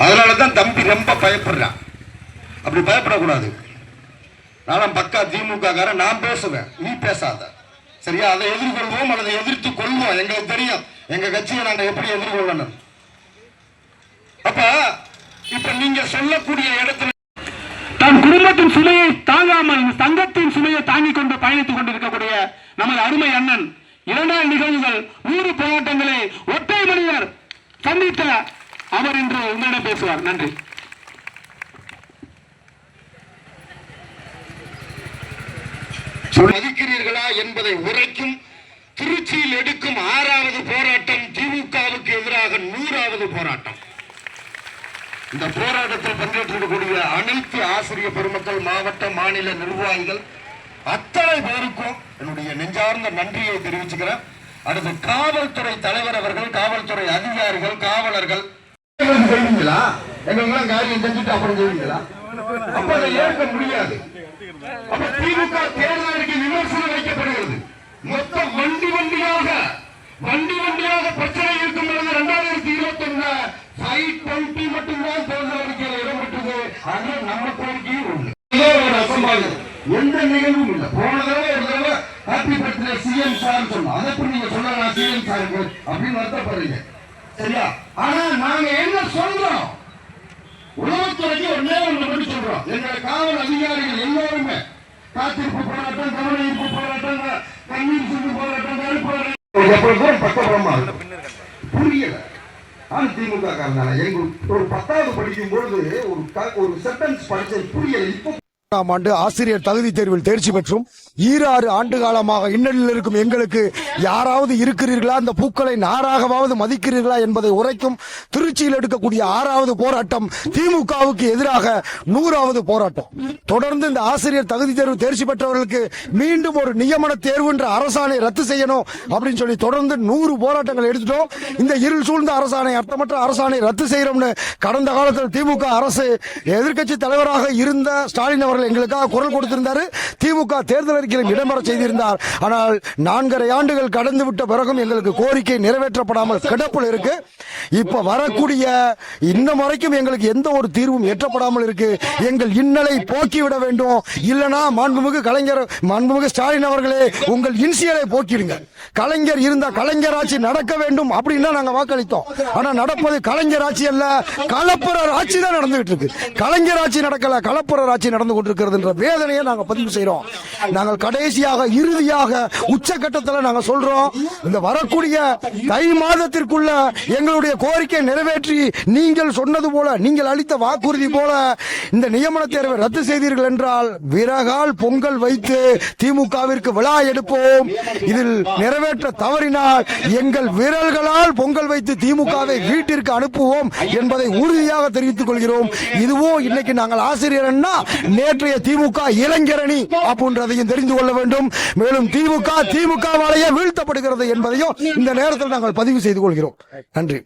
அதனாலதான் தம்பி ரொம்ப பயப்படுறான். அப்படி பயப்படக்கூடாது. நானும் பக்கா திமுக காரன் நான் பேசுவேன். நீ பேசாத. சரியா? அதை எதிர்கொள்வோம் அல்லது எதிர்த்து கொள்வோம். எங்களுக்கு தெரியும். எங்க கட்சியை நாங்கள் எப்படி எதிர்கொள்ளணும். அப்ப இப்ப நீங்க சொல்லக்கூடிய இடத்துல தன் குடும்பத்தின் சுமையை தாங்காமல் சங்கத்தின் சுமையை தாங்கிக் கொண்டு பயணித்துக் கொண்டிருக்கக்கூடிய நமது அருமை அண்ணன் இரண்டாம் நிகழ்வுகள் நூறு போராட்டங்களை ஒற்றை மனிதர் சந்தித்த அவர் இன்று உங்களிடம் பேசுவார். நன்றி. மதிக்கிறீர்களா என்பதை உரைக்கும் திருச்சியில் எடுக்கும் ஆறாவது போராட்டம் திமுகவுக்கு எதிராக நூறாவது போராட்டம். இந்த போராட்டத்தில் பங்கேற்றிருக்கக்கூடிய அனைத்து ஆசிரியர் பெருமக்கள் மாவட்ட மாநில நிர்வாகிகள் அத்தனை பேருக்கும் என்னுடைய நெஞ்சார்ந்த நன்றியை தெரிவிச்சுக்கிறேன். அடுத்து காவல்துறை தலைவர் அவர்கள் காவல்துறை அதிகாரிகள் காவலர்கள் எங்களுக்கு செய்வீங்களா எங்களுக்கெல்லாம் காரியம் செஞ்சுட்டு அப்புறம் செய்வீங்களா அப்ப அதை ஏற்க முடியாது. அப்ப திமுக தேர்தலுக்கு விமர்சனம் வைக்கப்படுகிறது. மொத்தம் வண்டி வண்டியாக வண்டி வண்டியாக பிரச்சனை இருக்கும் பொழுது இரண்டாயிரத்தி இருபத்தி ஒண்ணு ஃபைவ் டுவெண்ட்டி மட்டும்தான் தேர்தல் அறிக்கையில் இடம்பெற்றது. அது நம்ம கோரிக்கையும் ஒண்ணு. ஒரு அசம்பாவிதம். எந்த நிகழ்வும் இல்லை. போன தடவை ஒரு தடவை ஹாப்பி பர்த்டே சிஎம் சார் சொன்னோம். அதை எப்படி நீங்க சொல்லலாம்? சிஎம் சார் அப்படின்னு வருத்தப்படுறீங்க. சரியா? ஆனா நாங்க என்ன சொல்றோம்? உளவுத்துறைக்கு ஒன்னே நேரம் மட்டும் சொல்றோம். எங்களை காவல் அதிகாரிகள் எல்லோருமே காத்திருப்பு போராட்டம் கவன ஈர்ப்பு போராட்டம் கண்ணீர் சிந்து போராட்டம் கருப்பு போராட்டம். எவ்வளவு புரியல. நான் திமுக காரனால எங்களுக்கு ஒரு பத்தாவது படிக்கும் பொழுது ஒரு ஒரு சென்டென்ஸ் படிச்சது புரியல. இப்போ ஆம் ஆண்டு ஆசிரியர் தகுதி தேர்வில் தேர்ச்சி பெற்றும் ஈராறு ஆண்டு காலமாக இன்னலில் இருக்கும் எங்களுக்கு யாராவது இருக்கிறீர்களா? அந்த பூக்களை நாராகவாவது மதிக்கிறீர்களா என்பதை உரைக்கும் திருச்சியில் எடுக்கக்கூடிய ஆறாவது போராட்டம் திமுகவுக்கு எதிராக நூறாவது போராட்டம். தொடர்ந்து இந்த ஆசிரியர் தகுதி தேர்வு தேர்ச்சி பெற்றவர்களுக்கு மீண்டும் ஒரு நியமன தேர்வு என்ற அரசாணை ரத்து செய்யணும் அப்படின்னு சொல்லி தொடர்ந்து நூறு போராட்டங்கள் எடுத்துட்டோம். இந்த இருள் சூழ்ந்த அரசாணை அர்த்தமற்ற அரசாணை ரத்து செய்யறோம்னு கடந்த காலத்தில் திமுக அரசு எதிர்க்கட்சி தலைவராக இருந்த ஸ்டாலின் அவர்கள் எங்களுக்காக குரல் கொடுத்திருந்தாரு. திமுக தேர்தல் அறிக்கையில் இடம்பெற செய்திருந்தார். ஆனால் நான்கரை ஆண்டுகள் கடந்து விட்ட பிறகும் எங்களுக்கு கோரிக்கை நிறைவேற்றப்படாமல் கிடப்பில் இருக்கு. இப்ப வரக்கூடிய இந்த வரைக்கும் எங்களுக்கு எந்த ஒரு தீர்வும் ஏற்றப்படாமல் இருக்கு. எங்கள் இன்னலை போக்கிவிட வேண்டும். இல்லனா மாண்புமிகு கலைஞர் மாண்புமிகு ஸ்டாலின் அவர்களே உங்கள் இன்சியலை போக்கிடுங்க கலைஞர் இருந்தா கலைஞர் ஆட்சி நடக்க வேண்டும் அப்படின்னா நாங்க வாக்களித்தோம். ஆனா நடப்பது கலைஞர் ஆட்சி அல்ல கலப்புற ஆட்சி தான் நடந்துகிட்டு இருக்கு. கலைஞர் ஆட்சி நடக்கல கலப்புற ஆட்சி நடந்து கொண்டிருக்கிறது என்ற வேதனையை நாங்கள் பதிவு செய்கிறோம் நாங்கள் கடைசியாக இறுதியாக உச்சகட்டத்தில் நாங்கள் சொல்கிறோம் இந்த வரக்கூடிய தை மாதத்திற்குள்ள எங்களுடைய கோரிக்கை நிறைவேற்றி நீங்கள் சொன்னது போல நீங்கள் அளித்த வாக்குறுதி போல இந்த நியமன தேர்வை ரத்து செய்தீர்கள் என்றால் விறகால் பொங்கல் வைத்து திமுகவிற்கு விழா எடுப்போம். இதில் நிறைவேற்ற தவறினால் எங்கள் விரல்களால் பொங்கல் வைத்து திமுகவை வீட்டிற்கு அனுப்புவோம் என்பதை உறுதியாக தெரிவித்துக் கொள்கிறோம். இதுவும் இன்னைக்கு நாங்கள் நேற்று பங்கேற்றிய திமுக இளைஞரணி அப்படின்றதையும் தெரிந்து கொள்ள வேண்டும். மேலும் திமுக திமுகவாலேயே வீழ்த்தப்படுகிறது என்பதையும் இந்த நேரத்தில் நாங்கள் பதிவு செய்து கொள்கிறோம். நன்றி.